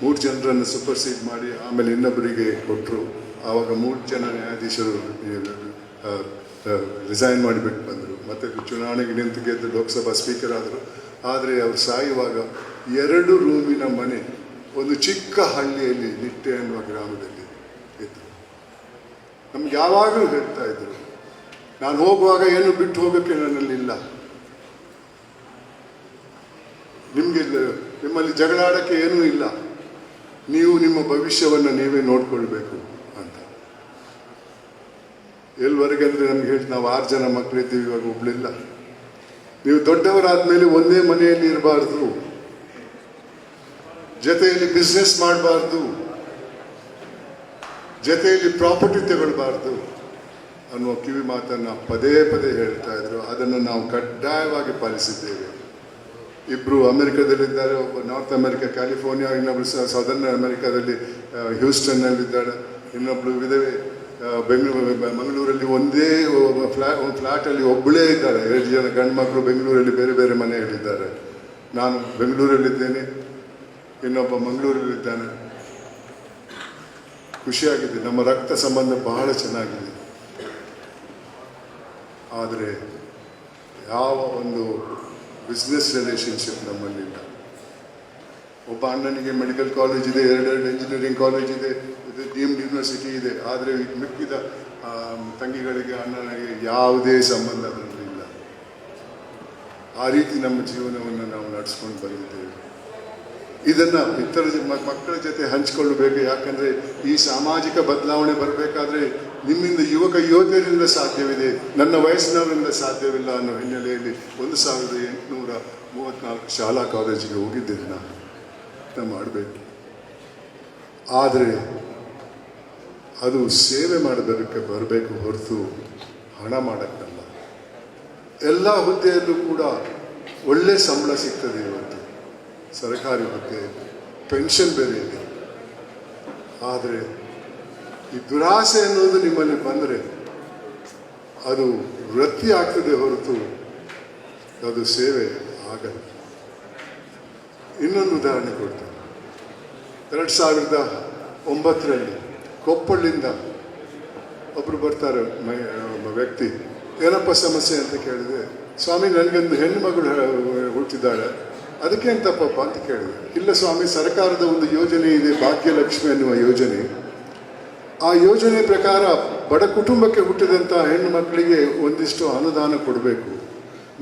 ಮೂರು ಜನರನ್ನು ಸೂಪರ್ಸೀಡ್ ಮಾಡಿ, ಆಮೇಲೆ ಇನ್ನೊಬ್ಬರಿಗೆ ಕೊಟ್ಟರು ಆವಾಗ ಮೂರು ಜನ ನ್ಯಾಯಾಧೀಶರು ರಿಸೈನ್ ಮಾಡಿಬಿಟ್ಟು ಬಂದರು. ಮತ್ತು ಚುನಾವಣೆಗೆ ನಿಂತು ಗೆದ್ದು ಲೋಕಸಭಾ ಸ್ಪೀಕರ್ ಆದರು. ಆದರೆ ಅವರು ಸಾಯುವಾಗ ಎರಡು ರೂಮಿನ ಮನೆ, ಒಂದು ಚಿಕ್ಕ ಹಳ್ಳಿಯಲ್ಲಿ ನಿಟ್ಟೆ ಅನ್ನುವ ಗ್ರಾಮದಲ್ಲಿ ಇತ್ತು ನಮ್ಗೆ ಯಾವಾಗಲೂ ಹೇಳ್ತಾ ಇದ್ದರು ನಾನು ಹೋಗುವಾಗ ಏನು ಬಿಟ್ಟು ಹೋಗೋಕ್ಕೆ ನನ್ನಲ್ಲಿಲ್ಲ ನಿಮಗೆ ನಿಮ್ಮಲ್ಲಿ ಜಗಳಾಡಕ್ಕೆ ಏನೂ ಇಲ್ಲ. ನೀವು ನಿಮ್ಮ ಭವಿಷ್ಯವನ್ನು ನೀವೇ ನೋಡ್ಕೊಳ್ಬೇಕು ಅಂತ. ಎಲ್ಲಿವರೆಗೆ ಅಂದರೆ ನಮ್ಗೆ ಹೇಳಿ ನಾವು ಆರು ಜನ ಮಕ್ಕಳಿದ್ದೀವಿ ಇವಾಗ ಒಬ್ಳಿಲ್ಲ. ನೀವು ದೊಡ್ಡವರಾದ ಮೇಲೆ ಒಂದೇ ಮನೆಯಲ್ಲಿ ಇರಬಾರ್ದು. ಜೊತೆಯಲ್ಲಿ ಬಿಸ್ನೆಸ್ ಮಾಡಬಾರ್ದು. ಜೊತೆಯಲ್ಲಿ ಪ್ರಾಪರ್ಟಿ ತಗೊಳ್ಬಾರ್ದು ಅನ್ನುವ ಕಿವಿ ಮಾತನ್ನು ಪದೇ ಪದೇ ಹೇಳ್ತಾ ಇದ್ರು. ಅದನ್ನು ನಾವು ಕಡ್ಡಾಯವಾಗಿ ಪಾಲಿಸಿದ್ದೇವೆ. ಇಬ್ರು ಅಮೆರಿಕದಲ್ಲಿದ್ದಾರೆ, ಒಬ್ಬ ನಾರ್ತ್ ಅಮೆರಿಕ, ಕ್ಯಾಲಿಫೋರ್ನಿಯಾ ಇನ್ನೊಬ್ಬರು ಸದರ್ನ್ ಅಮೆರಿಕಾದಲ್ಲಿ ಹ್ಯೂಸ್ಟನ್ನಲ್ಲಿದ್ದಾಳೆ ಇನ್ನೊಬ್ಬಳು ವಿಧವೆ ಬೆಂಗಳೂರು ಮಂಗಳೂರಲ್ಲಿ ಒಂದೇ ಫ್ಲ್ಯಾ ಒಂದು ಫ್ಲಾಟಲ್ಲಿ ಒಬ್ಬಳೇ ಇದ್ದಾರೆ. ಎರಡು ಜನ ಗಂಡು ಮಕ್ಕಳು ಬೆಂಗಳೂರಲ್ಲಿ ಬೇರೆ ಬೇರೆ ಮನೆಯಲ್ಲಿದ್ದಾರೆ. ನಾನು ಬೆಂಗಳೂರಲ್ಲಿದ್ದೇನೆ, ಇನ್ನೊಬ್ಬ ಮಂಗಳೂರಲ್ಲಿದ್ದಾನೆ. ಖುಷಿಯಾಗಿದೆ. ನಮ್ಮ ರಕ್ತ ಸಂಬಂಧ ಬಹಳ ಚೆನ್ನಾಗಿದೆ. ಆದರೆ ಯಾವ ಒಂದು ಬಿಸ್ನೆಸ್ ರಿಲೇಷನ್ಶಿಪ್ ನಮ್ಮಲ್ಲಿಲ್ಲ. ಒಬ್ಬ ಅಣ್ಣನಿಗೆ ಮೆಡಿಕಲ್ ಕಾಲೇಜ್ ಇದೆ ಎರಡೆರಡು ಇಂಜಿನಿಯರಿಂಗ್ ಕಾಲೇಜ್ ಇದೆ, ಇದು ಡೀಮ್ಡ್ ಯೂನಿವರ್ಸಿಟಿ ಇದೆ. ಆದರೆ ಮಿಕ್ಕಿದ ತಂಗಿಗಳಿಗೆ, ಅಣ್ಣನಿಗೆ ಯಾವುದೇ ಸಂಬಂಧ ಇರಲಿಲ್ಲ ಆ ರೀತಿ ನಮ್ಮ ಜೀವನವನ್ನು ನಾವು ನಡೆಸ್ಕೊಂಡು ಬಂದಿದ್ದೇವೆ. ಇದನ್ನು ಇತರ ಮಕ್ಕಳ ಜೊತೆ ಹಂಚಿಕೊಳ್ಳಬೇಕು. ಯಾಕಂದರೆ ಈ ಸಾಮಾಜಿಕ ಬದಲಾವಣೆ ಬರಬೇಕಾದ್ರೆ ನಿಮ್ಮಿಂದ ಯುವಕ ಯುವತಿಯರಿಂದ ಸಾಧ್ಯವಿದೆ, ನನ್ನ ವಯಸ್ಸಿನವರಿಂದ ಸಾಧ್ಯವಿಲ್ಲ ಅನ್ನೋ ಹಿನ್ನೆಲೆಯಲ್ಲಿ ಒಂದು ಸಾವಿರದ ಎಂಟುನೂರ ಮೂವತ್ನಾಲ್ಕು ಶಾಲಾ ಕಾಲೇಜಿಗೆ ಹೋಗಿದ್ದೇನೆ ನಾನು ಮಾಡಬೇಕು. ಆದರೆ ಅದು ಸೇವೆ ಮಾಡೋದಕ್ಕೆ ಬರಬೇಕು ಹೊರತು ಹಣ ಮಾಡೋಕ್ಕಲ್ಲ. ಎಲ್ಲ ಹುದ್ದೆಯಲ್ಲೂ ಕೂಡ ಒಳ್ಳೆ ಸಂಬಳ ಸಿಗ್ತದೆ ಇವತ್ತು. ಸರ್ಕಾರಿ ಹುದ್ದೆ, ಪೆನ್ಷನ್ ಬೇರೆ ಇದೆ. ಆದರೆ ಈ ದುರಾಸೆ ಅನ್ನೋದು ನಿಮ್ಮಲ್ಲಿ ಬಂದರೆ ಅದು ವೃತ್ತಿ ಆಗ್ತದೆ ಹೊರತು ಅದು ಸೇವೆ ಆಗಲ್ಲ. ಇನ್ನೊಂದು ಉದಾಹರಣೆ ಕೊಡ್ತೇನೆ. ಎರಡು ಸಾವಿರದ ಒಂಬತ್ತರಲ್ಲಿ ಕೊಪ್ಪಳಿಂದ ಒಬ್ಬರು ಬರ್ತಾರೆ, ಮೈ- ಒಬ್ಬ ವ್ಯಕ್ತಿ, ಏನಪ್ಪ ಸಮಸ್ಯೆ ಅಂತ ಕೇಳಿದೆ ಸ್ವಾಮಿ, ನನಗೊಂದು ಹೆಣ್ಣು ಮಗಳು ಹುಟ್ಟಿದ್ದಾಳೆ ಅದಕ್ಕೇನು ತಪ್ಪಪ್ಪ ಅಂತ ಕೇಳಿದೆ ಇಲ್ಲ ಸ್ವಾಮಿ, ಸರ್ಕಾರದ ಒಂದು ಯೋಜನೆ ಇದೆ, ಭಾಗ್ಯಲಕ್ಷ್ಮಿ ಅನ್ನುವ ಯೋಜನೆ. ಆ ಯೋಜನೆ ಪ್ರಕಾರ ಬಡ ಕುಟುಂಬಕ್ಕೆ ಹುಟ್ಟಿದಂಥ ಹೆಣ್ಣು ಮಕ್ಕಳಿಗೆ ಒಂದಿಷ್ಟು ಅನುದಾನ ಕೊಡಬೇಕು.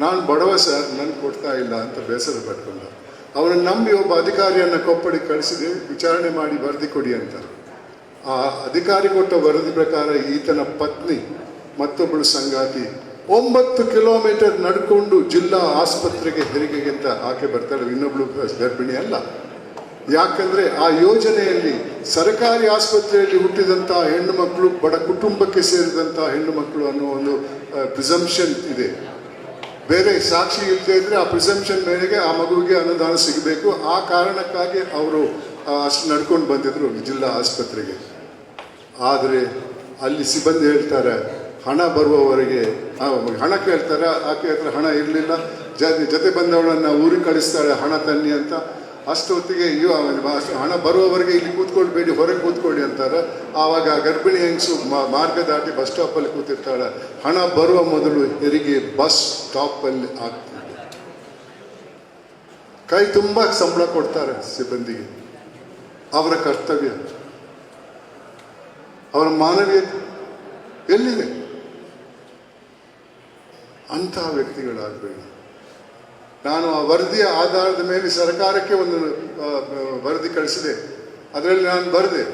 ನಾನು ಬಡವ ಸರ್ ನನಗೆ ಕೊಡ್ತಾ ಇಲ್ಲ ಅಂತ ಬೇಸರ ಪಟ್ಕೊಂಡ ಅವರನ್ನು ನಂಬಿ ಒಬ್ಬ ಅಧಿಕಾರಿಯನ್ನು ಕೊಪ್ಪಡಿ ಕಳಿಸಿದೆ, ವಿಚಾರಣೆ ಮಾಡಿ ವರದಿ ಕೊಡಿ ಅಂತ ಆ ಅಧಿಕಾರಿ ಕೊಟ್ಟ ವರದಿ ಪ್ರಕಾರ ಈತನ ಪತ್ನಿ ಮತ್ತೊಬ್ಬಳು ಸಂಗಾತಿ ಒಂಬತ್ತು ಕಿಲೋಮೀಟರ್ ನಡ್ಕೊಂಡು ಜಿಲ್ಲಾ ಆಸ್ಪತ್ರೆಗೆ ಹೆರಿಗೆಗೆ ಅಂತ ಆಕೆ ಬರ್ತಾಳೆ. ಇನ್ನೊಬ್ಳು ಗರ್ಭಿಣಿ ಅಲ್ಲ. ಯಾಕಂದ್ರೆ ಆ ಯೋಜನೆಯಲ್ಲಿ ಸರ್ಕಾರಿ ಆಸ್ಪತ್ರೆಯಲ್ಲಿ ಹುಟ್ಟಿದಂಥ ಹೆಣ್ಣು ಮಕ್ಕಳು ಬಡ ಕುಟುಂಬಕ್ಕೆ ಸೇರಿದಂಥ ಹೆಣ್ಣು ಮಕ್ಕಳು ಅನ್ನೋ ಒಂದು ಪ್ರಿಸಂಪ್ಷನ್ ಇದೆ. ಬೇರೆ ಸಾಕ್ಷಿ ಇಲ್ಲದೆ ಇದ್ರೆ ಆ ಪ್ರಿಸಂಪ್ಷನ್ ಮೇರೆಗೆ ಆ ಮಗುವಿಗೆ ಅನುದಾನ ಸಿಗಬೇಕು. ಆ ಕಾರಣಕ್ಕಾಗಿ ಅವರು ಅಷ್ಟು ನಡ್ಕೊಂಡು ಬಂದಿದ್ರು ಜಿಲ್ಲಾ ಆಸ್ಪತ್ರೆಗೆ. ಆದರೆ ಅಲ್ಲಿ ಸಿಬ್ಬಂದಿ ಹೇಳ್ತಾರೆ, ಹಣ ಬರುವವರೆಗೆ ಹಣ ಕೇಳ್ತಾರೆ. ಆಕೆ ಹತ್ರ ಹಣ ಇರಲಿಲ್ಲ. ಜೊತೆ ಬಂದವಳನ್ನ ಊರಿಗೆ ಕಳಿಸ್ತಾಳೆ ಹಣ ತನ್ನಿ ಅಂತ. ಅಷ್ಟೊತ್ತಿಗೆ ಹೊತ್ತಿಗೆ ಅಷ್ಟು. ಹಣ ಬರುವವರೆಗೆ ಇಲ್ಲಿ ಕೂತ್ಕೊಳ್ಬೇಡಿ, ಹೊರಗೆ ಕೂತ್ಕೊಳ್ಳಿ ಅಂತಾರೆ. ಆವಾಗ ಗರ್ಭಿಣಿ ಹೆಂಗಸು ಮಾರ್ಗ ದಾಟಿ ಬಸ್ ಸ್ಟಾಪಲ್ಲಿ ಕೂತಿರ್ತಾಳೆ. ಹಣ ಬರುವ ಮೊದಲು ಹೆರಿಗೆ ಬಸ್ ಸ್ಟಾಪಲ್ಲಿ ಆಗ್ತದೆ ಕೈ ತುಂಬ ಸಂಬಳ ಕೊಡ್ತಾರೆ ಸಿಬ್ಬಂದಿಗೆ. ಅವರ ಕರ್ತವ್ಯ. ಅವರ ಮಾನವೀಯತೆ ಎಲ್ಲಿದೆ? ಅಂತಹ ವ್ಯಕ್ತಿಗಳಾಗಬೇಡಿ. ನಾನು ಆ ವರದಿಯ ಆಧಾರದ ಮೇಲೆ ಸರ್ಕಾರಕ್ಕೆ ಒಂದು ವರದಿ ಕಳಿಸಿದೆ. ಅದರಲ್ಲಿ ನಾನು ಬರೆದೆ.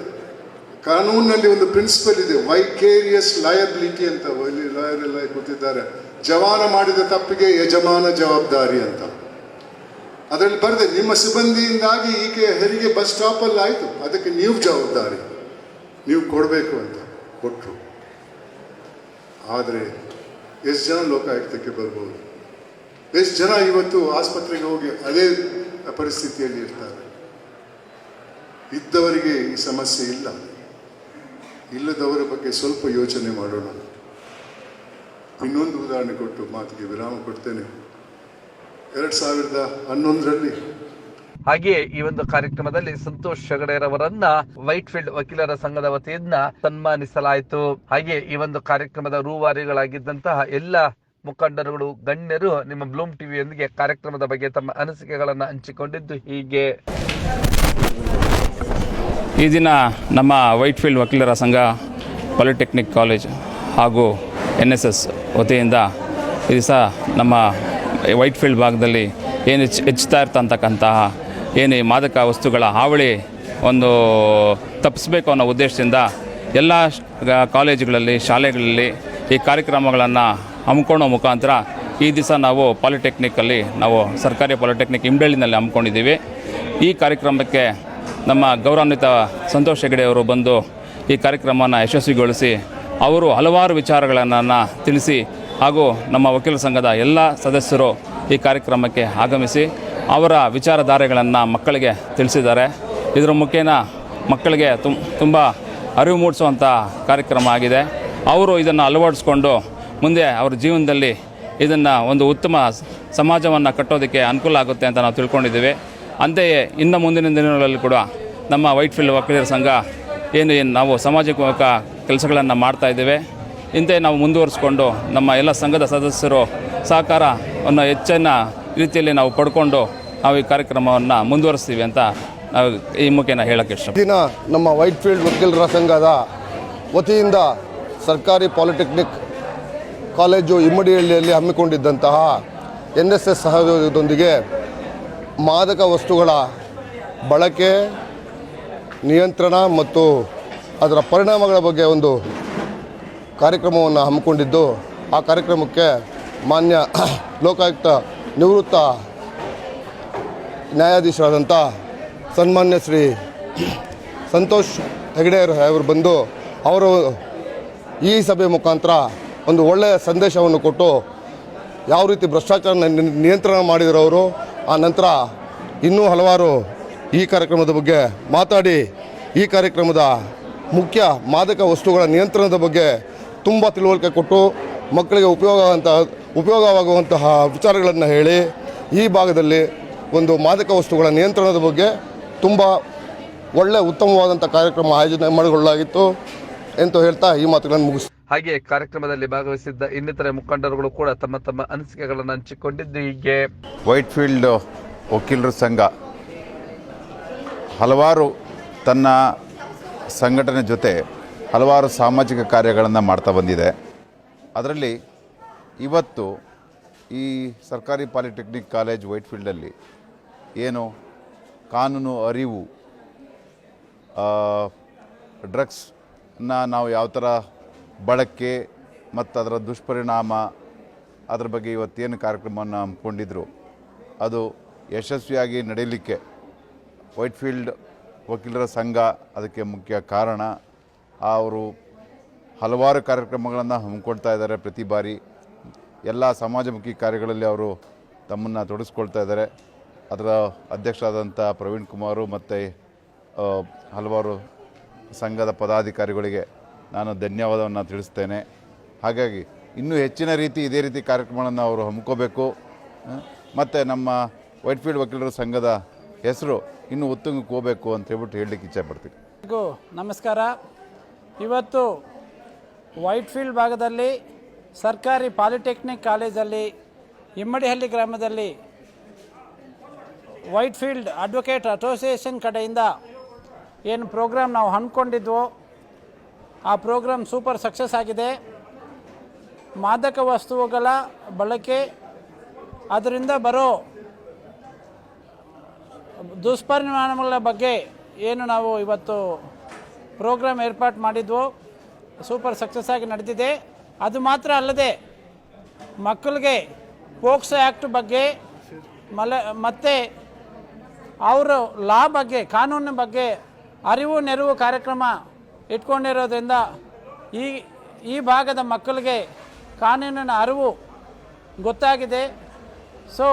ಕಾನೂನಿನಲ್ಲಿ ಒಂದು ಪ್ರಿನ್ಸಿಪಲ್ ಇದೆ ವೈಕೇರಿಯಸ್ ಲಯಬಿಲಿಟಿ ಅಂತ. ಇಲ್ಲಿ ಲಾಯರ್ ಎಲ್ಲ ಗೊತ್ತಿದ್ದಾರೆ ಜವಾನ ಮಾಡಿದ ತಪ್ಪಿಗೆ ಯಜಮಾನ ಜವಾಬ್ದಾರಿ ಅಂತ. ಅದರಲ್ಲಿ ಬರೆದೆ, ನಿಮ್ಮ ಸಿಬ್ಬಂದಿಯಿಂದಾಗಿ ಈಕೆ ಹೆರಿಗೆ ಬಸ್ ಸ್ಟಾಪಲ್ಲಿ ಆಯಿತು. ಅದಕ್ಕೆ ನೀವು ಜವಾಬ್ದಾರಿ. ನೀವು ಕೊಡಬೇಕು ಅಂತ ಕೊಟ್ಟರು ಆದರೆ ಎಷ್ಟು ಜನ ಲೋಕಾಯುಕ್ತಕ್ಕೆ ಬರ್ಬೋದು? ಎಷ್ಟು ಜನ ಇವತ್ತು ಆಸ್ಪತ್ರೆಗೆ ಹೋಗಿ ಅದೇ ಪರಿಸ್ಥಿತಿಯಲ್ಲಿ ಇರ್ತಾರೆ? ಇದ್ದವರಿಗೆ ಈ ಸಮಸ್ಯೆ ಇಲ್ಲ. ಇಲ್ಲದವರ ಬಗ್ಗೆ ಸ್ವಲ್ಪ ಯೋಚನೆ ಮಾಡೋಣ. ಇನ್ನೊಂದು ಉದಾಹರಣೆ ಕೊಟ್ಟು ಮಾತಿಗೆ ವಿರಾಮ ಕೊಡ್ತೇನೆ. ಎರಡು ಸಾವಿರದ ಹನ್ನೊಂದರಲ್ಲಿ ಹಾಗೆಯೇ ಈ ಒಂದು ಕಾರ್ಯಕ್ರಮದಲ್ಲಿ ಸಂತೋಷ್ ಹೆಗಡೆರವರನ್ನ ವೈಟ್ ಫೀಲ್ಡ್ ವಕೀಲರ ಸಂಘದ ವತಿಯಿಂದ ಸನ್ಮಾನಿಸಲಾಯಿತು. ಹಾಗೆ ಈ ಒಂದು ಕಾರ್ಯಕ್ರಮದ ರೂವಾರಿಗಳಾಗಿದ್ದಂತಹ ಎಲ್ಲ ಮುಖಂಡರುಗಳು, ಗಣ್ಯರು ನಿಮ್ಮ ಬ್ಲೂಮ್ ಟಿವಿಯೊಂದಿಗೆ ಕಾರ್ಯಕ್ರಮದ ಬಗ್ಗೆ ತಮ್ಮ ಅನಿಸಿಕೆಗಳನ್ನು ಹಂಚಿಕೊಂಡಿದ್ದು ಹೀಗೆ. ಈ ದಿನ ನಮ್ಮ ವೈಟ್ ಫೀಲ್ಡ್ ವಕೀಲರ ಸಂಘ ಪಾಲಿಟೆಕ್ನಿಕ್ ಕಾಲೇಜ್ ಹಾಗೂ ಎನ್ ಎಸ್ ಎಸ್ ವತಿಯಿಂದ ಈ ದಿವಸ ನಮ್ಮ ವೈಟ್ಫೀಲ್ಡ್ ಭಾಗದಲ್ಲಿ ಏನು ಹೆಚ್ಚು ಹೆಚ್ಚುತ್ತಾ ಇರ್ತಕ್ಕಂತಹ ಏನು ಮಾದಕ ವಸ್ತುಗಳ ಹಾವಳಿ ಒಂದು ತಪ್ಪಿಸ್ಬೇಕು ಅನ್ನೋ ಉದ್ದೇಶದಿಂದ ಎಲ್ಲ ಕಾಲೇಜುಗಳಲ್ಲಿ, ಶಾಲೆಗಳಲ್ಲಿ ಈ ಕಾರ್ಯಕ್ರಮಗಳನ್ನು ಹಮ್ಮಿಕೊಳ್ಳೋ ಮುಖಾಂತರ ಈ ದಿವಸ ನಾವು ಪಾಲಿಟೆಕ್ನಿಕ್ಕಲ್ಲಿ ನಾವು ಸರ್ಕಾರಿ ಪಾಲಿಟೆಕ್ನಿಕ್ ಇಮ್ಡಳ್ಳಿನಲ್ಲಿ ಹಮ್ಮಿಕೊಂಡಿದ್ದೀವಿ. ಈ ಕಾರ್ಯಕ್ರಮಕ್ಕೆ ನಮ್ಮ ಗೌರವಾನ್ವಿತ ಸಂತೋಷ್ ಹೆಗಡೆ ಅವರು ಬಂದು ಈ ಕಾರ್ಯಕ್ರಮವನ್ನು ಯಶಸ್ವಿಗೊಳಿಸಿ ಅವರು ಹಲವಾರು ವಿಚಾರಗಳನ್ನು ತಿಳಿಸಿ ಹಾಗೂ ನಮ್ಮ ವಕೀಲ ಸಂಘದ ಎಲ್ಲ ಸದಸ್ಯರು ಈ ಕಾರ್ಯಕ್ರಮಕ್ಕೆ ಆಗಮಿಸಿ ಅವರ ವಿಚಾರಧಾರೆಗಳನ್ನು ಮಕ್ಕಳಿಗೆ ತಿಳಿಸಿದ್ದಾರೆ. ಇದರ ಮುಖೇನ ಮಕ್ಕಳಿಗೆ ತುಂಬ ಅರಿವು ಮೂಡಿಸುವಂಥ ಕಾರ್ಯಕ್ರಮ ಆಗಿದೆ. ಅವರು ಇದನ್ನು ಅಳವಡಿಸ್ಕೊಂಡು ಮುಂದೆ ಅವ್ರ ಜೀವನದಲ್ಲಿ ಇದನ್ನು ಒಂದು ಉತ್ತಮ ಸಮಾಜವನ್ನು ಕಟ್ಟೋದಕ್ಕೆ ಅನುಕೂಲ ಆಗುತ್ತೆ ಅಂತ ನಾವು ತಿಳ್ಕೊಂಡಿದ್ದೀವಿ. ಅಂತೆಯೇ ಇನ್ನು ಮುಂದಿನ ದಿನಗಳಲ್ಲಿ ಕೂಡ ನಮ್ಮ ವೈಟ್ ಫೀಲ್ಡ್ ವಕೀಲರ ಸಂಘ ಏನು ಏನು ನಾವು ಸಾಮಾಜಿಕ ಕೆಲಸಗಳನ್ನು ಮಾಡ್ತಾ ಇದ್ದೇವೆ. ಇಂತೆ ನಾವು ಮುಂದುವರಿಸ್ಕೊಂಡು ನಮ್ಮ ಎಲ್ಲ ಸಂಘದ ಸದಸ್ಯರು ಸಹಕಾರವನ್ನು ಹೆಚ್ಚಿನ ರೀತಿಯಲ್ಲಿ ನಾವು ಪಡ್ಕೊಂಡು ನಾವು ಈ ಕಾರ್ಯಕ್ರಮವನ್ನು ಮುಂದುವರಿಸ್ತೀವಿ ಅಂತ ನಾವು ಈ ಮುಖೇನ ಹೇಳೋಕ್ಕೆ ಇಷ್ಟ ದಿನ ನಮ್ಮ ವೈಟ್ ಫೀಲ್ಡ್ ವಕೀಲರ ಸಂಘದ ವತಿಯಿಂದ ಸರ್ಕಾರಿ ಪಾಲಿಟೆಕ್ನಿಕ್ ಕಾಲೇಜು ಇಮ್ಮಡಿಹಳ್ಳಿಯಲ್ಲಿ ಹಮ್ಮಿಕೊಂಡಿದ್ದಂತಹ ಎನ್ ಎಸ್ ಎಸ್ ಸಹಯೋಗದೊಂದಿಗೆ ಮಾದಕ ವಸ್ತುಗಳ ಬಳಕೆ, ನಿಯಂತ್ರಣ ಮತ್ತು ಅದರ ಪರಿಣಾಮಗಳ ಬಗ್ಗೆ ಒಂದು ಕಾರ್ಯಕ್ರಮವನ್ನು ಹಮ್ಮಿಕೊಂಡಿದ್ದು, ಆ ಕಾರ್ಯಕ್ರಮಕ್ಕೆ ಮಾನ್ಯ (clears throat) ಲೋಕಾಯುಕ್ತ ನಿವೃತ್ತ ನ್ಯಾಯಾಧೀಶರಾದಂಥ ಸನ್ಮಾನ್ಯ ಶ್ರೀ (clears throat) ಸಂತೋಷ್ ಹೆಗಡೆಯವರು ಅವರು ಬಂದು ಅವರು ಈ ಸಭೆ ಮುಖಾಂತರ ಒಂದು ಒಳ್ಳೆಯ ಸಂದೇಶವನ್ನು ಕೊಟ್ಟು ಯಾವ ರೀತಿ ಭ್ರಷ್ಟಾಚಾರ ನಿಯಂತ್ರಣ ಮಾಡಿದರು ಅವರು ಆ ನಂತರ ಇನ್ನೂ ಹಲವಾರು ಈ ಕಾರ್ಯಕ್ರಮದ ಬಗ್ಗೆ ಮಾತಾಡಿ, ಈ ಕಾರ್ಯಕ್ರಮದ ಮುಖ್ಯ ಮಾದಕ ವಸ್ತುಗಳ ನಿಯಂತ್ರಣದ ಬಗ್ಗೆ ತುಂಬ ತಿಳುವಳಿಕೆ ಕೊಟ್ಟು ಮಕ್ಕಳಿಗೆ ಉಪಯೋಗ ಅಂತ ಉಪಯೋಗವಾಗುವಂತಹ ವಿಚಾರಗಳನ್ನು ಹೇಳಿ, ಈ ಭಾಗದಲ್ಲಿ ಒಂದು ಮಾದಕ ವಸ್ತುಗಳ ನಿಯಂತ್ರಣದ ಬಗ್ಗೆ ತುಂಬ ಒಳ್ಳೆ ಉತ್ತಮವಾದಂಥ ಕಾರ್ಯಕ್ರಮ ಆಯೋಜನೆ ಮಾಡಿಕೊಳ್ಳಲಾಗಿತ್ತು. ಎಂದು ಹೇಳ್ತಾ ಈ ಮಾತುಗಳನ್ನು ಮುಗಿಸ್ತೀನಿ. ಹಾಗೆ ಕಾರ್ಯಕ್ರಮದಲ್ಲಿ ಭಾಗವಹಿಸಿದ್ದ ಇನ್ನಿತರೆ ಮುಖಂಡರುಗಳು ಕೂಡ ತಮ್ಮ ತಮ್ಮ ಅನಿಸಿಕೆಗಳನ್ನು ಹಂಚಿಕೊಂಡಿದ್ದು ಹೀಗೆ. ವೈಟ್ಫೀಲ್ಡ್ ವಕೀಲರ ಸಂಘ ಹಲವಾರು ತನ್ನ ಸಂಘಟನೆ ಜೊತೆ ಹಲವಾರು ಸಾಮಾಜಿಕ ಕಾರ್ಯಗಳನ್ನು ಮಾಡ್ತಾ ಬಂದಿದೆ. ಅದರಲ್ಲಿ ಇವತ್ತು ಈ ಸರ್ಕಾರಿ ಪಾಲಿಟೆಕ್ನಿಕ್ ಕಾಲೇಜ್ ವೈಟ್ಫೀಲ್ಡಲ್ಲಿ ಏನು ಕಾನೂನು ಅರಿವು ಡ್ರಗ್ಸ್ನ ನಾವು ಯಾವ ಥರ ಬಳಕೆ ಮತ್ತು ಅದರ ದುಷ್ಪರಿಣಾಮ, ಅದರ ಬಗ್ಗೆ ಇವತ್ತೇನು ಕಾರ್ಯಕ್ರಮವನ್ನು ಹಮ್ಮಿಕೊಂಡಿದ್ರು, ಅದು ಯಶಸ್ವಿಯಾಗಿ ನಡೀಲಿಕ್ಕೆ ವೈಟ್ಫೀಲ್ಡ್ ವಕೀಲರ ಸಂಘ ಅದಕ್ಕೆ ಮುಖ್ಯ ಕಾರಣ. ಅವರು ಹಲವಾರು ಕಾರ್ಯಕ್ರಮಗಳನ್ನು ಹಮ್ಮಿಕೊಳ್ತಾ ಇದ್ದಾರೆ ಪ್ರತಿ ಬಾರಿ. ಎಲ್ಲ ಸಮಾಜಮುಖಿ ಕಾರ್ಯಗಳಲ್ಲಿ ಅವರು ತಮ್ಮನ್ನು ತೊಡಗಿಸ್ಕೊಳ್ತಾ ಇದ್ದಾರೆ. ಅದರ ಅಧ್ಯಕ್ಷರಾದಂಥ ಪ್ರವೀಣ್ ಕುಮಾರು ಮತ್ತು ಹಲವಾರು ಸಂಘದ ಪದಾಧಿಕಾರಿಗಳಿಗೆ ನಾನು ಧನ್ಯವಾದವನ್ನು ತಿಳಿಸ್ತೇನೆ. ಹಾಗಾಗಿ ಇನ್ನೂ ಹೆಚ್ಚಿನ ರೀತಿ ಇದೇ ರೀತಿ ಕಾರ್ಯಕ್ರಮಗಳನ್ನು ಅವರು ಹಮ್ಮಿಕೋಬೇಕು. ಮತ್ತು ನಮ್ಮ ವೈಟ್ಫೀಲ್ಡ್ ವಕೀಲರ ಸಂಘದ ಹೆಸರು ಇನ್ನೂ ಉತ್ತುಂಗಕ್ಕೆ ಹೋಗಬೇಕು ಅಂತ ಹೇಳ್ಬಿಟ್ಟು ಹೇಳಲಿಕ್ಕೆ ಇಚ್ಛೆಪಡ್ತೀನಿ ನಮಸ್ಕಾರ. ಇವತ್ತು ವೈಟ್ಫೀಲ್ಡ್ ಭಾಗದಲ್ಲಿ ಸರ್ಕಾರಿ ಪಾಲಿಟೆಕ್ನಿಕ್ ಕಾಲೇಜಲ್ಲಿ ಇಮ್ಮಡಿಹಳ್ಳಿ ಗ್ರಾಮದಲ್ಲಿ ವೈಟ್ಫೀಲ್ಡ್ ಅಡ್ವೊಕೇಟ್ ಅಸೋಸಿಯೇಷನ್ ಕಡೆಯಿಂದ ಏನು ಪ್ರೋಗ್ರಾಮ್ ನಾವು ಹಮ್ಮಿಕೊಂಡಿದ್ವೋ ಆ ಪ್ರೋಗ್ರಾಮ್ ಸೂಪರ್ ಸಕ್ಸಸ್ ಆಗಿದೆ. ಮಾದಕ ವಸ್ತುಗಳ ಬಳಕೆ ಅದರಿಂದ ಬರೋ ದುಷ್ಪರಿಣಾಮಗಳ ಬಗ್ಗೆ ಏನು ನಾವು ಇವತ್ತು ಪ್ರೋಗ್ರಾಮ್ ಏರ್ಪಾಟ್ ಮಾಡಿದ್ವು, ಸೂಪರ್ ಸಕ್ಸಸ್ ಆಗಿ ನಡೆದಿದೆ. ಅದು ಮಾತ್ರ ಅಲ್ಲದೆ ಮಕ್ಕಳಿಗೆ ಪೋಕ್ಸೋ ಆ್ಯಕ್ಟ್ ಬಗ್ಗೆ, ಮಲ, ಮತ್ತು ಅವರು ಲಾ ಬಗ್ಗೆ, ಕಾನೂನಿನ ಬಗ್ಗೆ ಅರಿವು ನೆರವು ಕಾರ್ಯಕ್ರಮ ಇಟ್ಕೊಂಡಿರೋದ್ರಿಂದ ಈ ಈ ಭಾಗದ ಮಕ್ಕಳಿಗೆ ಕಾನೂನಿನ ಅರಿವು ಗೊತ್ತಾಗಿದೆ. ಸೊ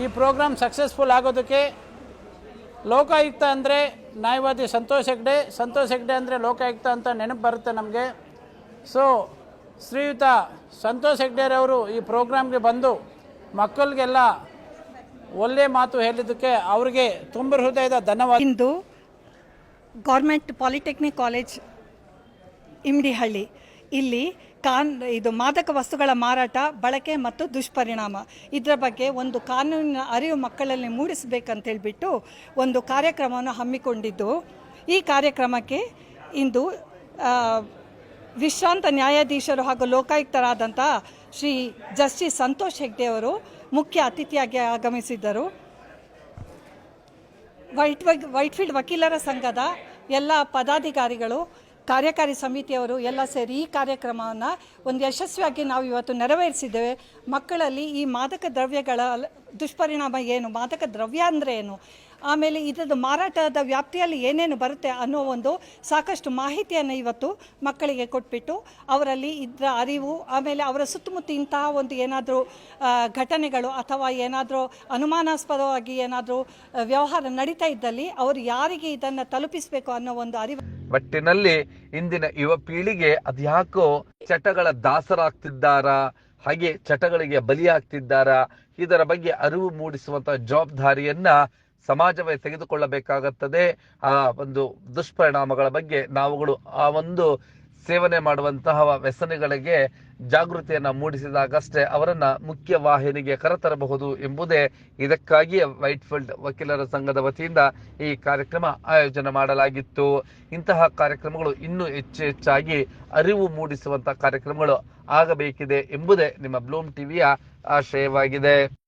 ಈ ಪ್ರೋಗ್ರಾಮ್ ಸಕ್ಸಸ್ಫುಲ್ ಆಗೋದಕ್ಕೆ ಲೋಕಾಯುಕ್ತ ಅಂದರೆ ನ್ಯಾಯವಾದಿ ಸಂತೋಷ್ ಹೆಗ್ಡೆ. ಸಂತೋಷ್ ಹೆಗ್ಡೆ ಅಂದರೆ ಲೋಕಾಯುಕ್ತ ಅಂತ ನೆನಪು ಬರುತ್ತೆ ನಮಗೆ. ಸೊ ಶ್ರೀಯುತ ಸಂತೋಷ್ ಹೆಗ್ಡೆರವರು ಈ ಪ್ರೋಗ್ರಾಮ್ಗೆ ಬಂದು ಮಕ್ಕಳಿಗೆಲ್ಲ ಒಳ್ಳೆ ಮಾತು ಹೇಳಿದ್ದಕ್ಕೆ ಅವರಿಗೆ ತುಂಬ ಹೃದಯದ ಧನ್ಯವಾದ. Government polytechnic college, Immadihalli. ಇಲ್ಲಿ ಕಾನ್, ಇದು ಮಾದಕ ವಸ್ತುಗಳ ಮಾರಾಟ, ಬಳಕೆ ಮತ್ತು ದುಷ್ಪರಿಣಾಮ. ಇದರ ಬಗ್ಗೆ ಒಂದು ಕಾನೂನಿನ ಅರಿವು ಮಕ್ಕಳಲ್ಲಿ ಮೂಡಿಸಬೇಕಂತ ಹೇಳಿಬಿಟ್ಟು ಒಂದು ಕಾರ್ಯಕ್ರಮವನ್ನು ಹಮ್ಮಿಕೊಂಡಿದ್ದು. ಈ ಕಾರ್ಯಕ್ರಮಕ್ಕೆ ಇಂದು ವಿಶ್ರಾಂತ ನ್ಯಾಯಾಧೀಶರು ಹಾಗೂ ಲೋಕಾಯುಕ್ತರಾದಂಥ ಶ್ರೀ ಜಸ್ಟಿಸ್ ಸಂತೋಷ್ ಹೆಗ್ಡೆ ಅವರು ಮುಖ್ಯ ಅತಿಥಿಯಾಗಿ ಆಗಮಿಸಿದ್ದರು. ವೈಟ್ ವೈಟ್ಫೀಲ್ಡ್ ವಕೀಲರ ಸಂಘದ ಎಲ್ಲ ಪದಾಧಿಕಾರಿಗಳು, ಕಾರ್ಯಕಾರಿ ಸಮಿತಿಯವರು ಎಲ್ಲ ಸೇರಿ ಈ ಕಾರ್ಯಕ್ರಮವನ್ನು ಒಂದು ಯಶಸ್ವಿಯಾಗಿ ನಾವು ಇವತ್ತು ನೆರವೇರಿಸಿದ್ದೇವೆ. ಮಕ್ಕಳಲ್ಲಿ ಈ ಮಾದಕ ದ್ರವ್ಯಗಳ ದುಷ್ಪರಿಣಾಮ ಏನು? ಮಾದಕ ದ್ರವ್ಯ ಅಂದರೆ ಏನು? ಆಮೇಲೆ ಇದರದ್ದು ಮಾರಾಟದ ವ್ಯಾಪ್ತಿಯಲ್ಲಿ ಏನೇನು ಬರುತ್ತೆ ಅನ್ನೋ ಒಂದು ಸಾಕಷ್ಟು ಮಾಹಿತಿಯನ್ನು ಇವತ್ತು ಮಕ್ಕಳಿಗೆ ಕೊಟ್ಬಿಟ್ಟು ಅವರಲ್ಲಿ ಇದರ ಅರಿವು, ಆಮೇಲೆ ಅವರ ಸುತ್ತಮುತ್ತ ಇಂತಹ ಒಂದು ಏನಾದರೂ ಘಟನೆಗಳು ಅಥವಾ ಏನಾದರೂ ಅನುಮಾನಾಸ್ಪದವಾಗಿ ಏನಾದರೂ ವ್ಯವಹಾರ ನಡೀತಾ ಇದ್ದಲ್ಲಿ ಅವರು ಯಾರಿಗೆ ಇದನ್ನು ತಲುಪಿಸಬೇಕು ಅನ್ನೋ ಒಂದು ಅರಿವು ಒಟ್ಟಿನಲ್ಲಿ ಇಂದಿನ ಯುವ ಪೀಳಿಗೆ ಅದ್ಯಾಕೋ ಚಟಗಳ ದಾಸರಾಗ್ತಿದ್ದಾರಾ, ಹಾಗೆ ಚಟಗಳಿಗೆ ಬಲಿಯಾಗ್ತಿದ್ದಾರಾ, ಇದರ ಬಗ್ಗೆ ಅರಿವು ಮೂಡಿಸುವಂತ ಜವಾಬ್ದಾರಿಯನ್ನ ಸಮಾಜವೇ ತೆಗೆದುಕೊಳ್ಳಬೇಕಾಗುತ್ತದೆ. ಆ ಒಂದು ದುಷ್ಪರಿಣಾಮಗಳ ಬಗ್ಗೆ ನಾವುಗಳು ಆ ಒಂದು ಸೇವನೆ ಮಾಡುವಂತಹ ವ್ಯಸನಗಳಿಗೆ ಜಾಗೃತಿಯನ್ನು ಮೂಡಿಸಿದಾಗಷ್ಟೇ ಅವರನ್ನ ಮುಖ್ಯ ವಾಹಿನಿಗೆ ಕರೆತರಬಹುದು ಎಂಬುದೇ ಇದಕ್ಕಾಗಿಯೇ ವೈಟ್ಫೀಲ್ಡ್ ವಕೀಲರ ಸಂಘದ ವತಿಯಿಂದ ಈ ಕಾರ್ಯಕ್ರಮ ಆಯೋಜನೆ ಮಾಡಲಾಗಿತ್ತು. ಇಂತಹ ಕಾರ್ಯಕ್ರಮಗಳು ಇನ್ನೂ ಹೆಚ್ಚು ಹೆಚ್ಚಾಗಿ ಅರಿವು ಮೂಡಿಸುವಂತಹ ಕಾರ್ಯಕ್ರಮಗಳು ಆಗಬೇಕಿದೆ ಎಂಬುದೇ ನಿಮ್ಮ ಬ್ಲೂಮ್ ಟಿವಿಯ ಆಶಯವಾಗಿದೆ.